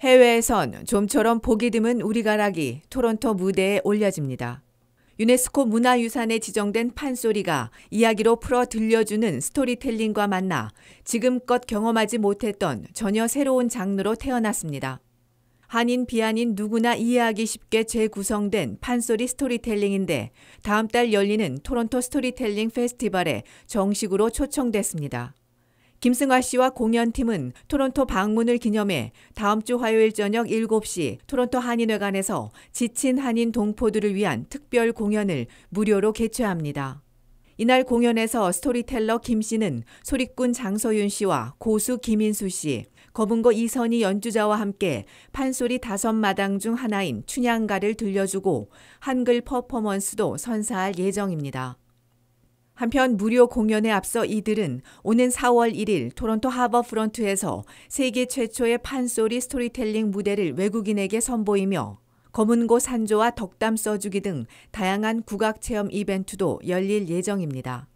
해외에선 좀처럼 보기 드문 우리 가락이 토론토 무대에 올려집니다. 유네스코 문화유산에 지정된 판소리가 이야기로 풀어 들려주는 스토리텔링과 만나 지금껏 경험하지 못했던 전혀 새로운 장르로 태어났습니다. 한인 비한인 누구나 이해하기 쉽게 재구성된 판소리 스토리텔링인데 다음 달 열리는 토론토 스토리텔링 페스티벌에 정식으로 초청됐습니다. 김승화 씨와 공연팀은 토론토 방문을 기념해 다음 주 화요일 저녁 7시 토론토 한인회관에서 지친 한인 동포들을 위한 특별 공연을 무료로 개최합니다. 이날 공연에서 스토리텔러 김 씨는 소리꾼 장서윤 씨와 고수 김인수 씨, 거분고 이선희 연주자와 함께 판소리 다섯 마당 중 하나인 춘향가를 들려주고 한글 퍼포먼스도 선사할 예정입니다. 한편 무료 공연에 앞서 이들은 오는 4월 1일 토론토 하버프런트에서 세계 최초의 판소리 스토리텔링 무대를 외국인에게 선보이며 검은고 산조와 덕담 써주기 등 다양한 국악 체험 이벤트도 열릴 예정입니다.